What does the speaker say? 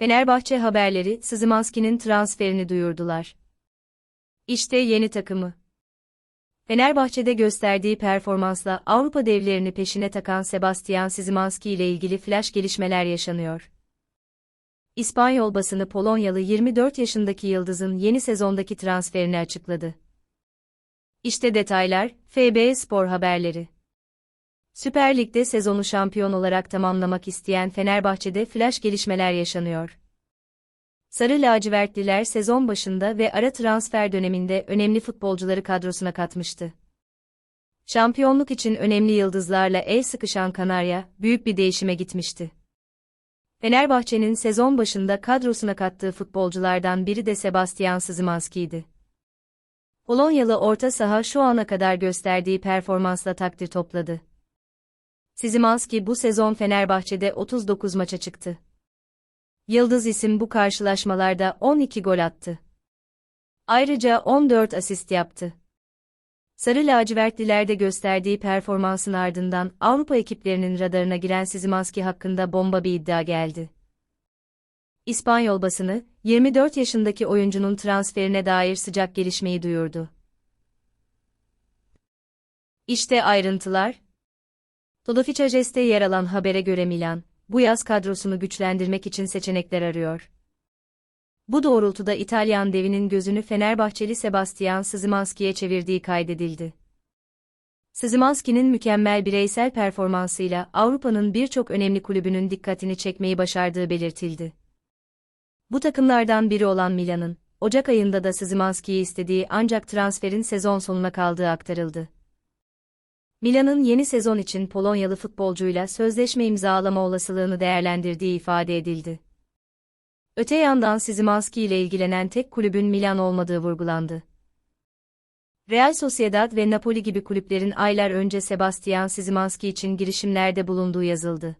Fenerbahçe haberleri Szymanski'nin transferini duyurdular. İşte yeni takımı. Fenerbahçe'de gösterdiği performansla Avrupa devlerini peşine takan Sebastian Szymanski ile ilgili flash gelişmeler yaşanıyor. İspanyol basını Polonyalı 24 yaşındaki yıldızın yeni sezondaki transferini açıkladı. İşte detaylar, FB Spor haberleri. Süper Lig'de sezonu şampiyon olarak tamamlamak isteyen Fenerbahçe'de flash gelişmeler yaşanıyor. Sarı lacivertliler sezon başında ve ara transfer döneminde önemli futbolcuları kadrosuna katmıştı. Şampiyonluk için önemli yıldızlarla el sıkışan Kanarya, büyük bir değişime gitmişti. Fenerbahçe'nin sezon başında kadrosuna kattığı futbolculardan biri de Sebastian Szymanski'ydi. Polonyalı orta saha şu ana kadar gösterdiği performansla takdir topladı. Szymanski bu sezon Fenerbahçe'de 39 maça çıktı. Yıldız isim bu karşılaşmalarda 12 gol attı. Ayrıca 14 asist yaptı. Sarı lacivertlilerde gösterdiği performansın ardından Avrupa ekiplerinin radarına giren Szymanski hakkında bomba bir iddia geldi. İspanyol basını, 24 yaşındaki oyuncunun transferine dair sıcak gelişmeyi duyurdu. İşte ayrıntılar. Toloficageste yer alan habere göre Milan, bu yaz kadrosunu güçlendirmek için seçenekler arıyor. Bu doğrultuda İtalyan devinin gözünü Fenerbahçeli Sebastian Szymanski'ye çevirdiği kaydedildi. Szymanski'nin mükemmel bireysel performansıyla Avrupa'nın birçok önemli kulübünün dikkatini çekmeyi başardığı belirtildi. Bu takımlardan biri olan Milan'ın, Ocak ayında da Szymanski'yi istediği ancak transferin sezon sonuna kaldığı aktarıldı. Milan'ın yeni sezon için Polonyalı futbolcuyla sözleşme imzalama olasılığını değerlendirdiği ifade edildi. Öte yandan Szymanski ile ilgilenen tek kulübün Milan olmadığı vurgulandı. Real Sociedad ve Napoli gibi kulüplerin aylar önce Sebastian Szymanski için girişimlerde bulunduğu yazıldı.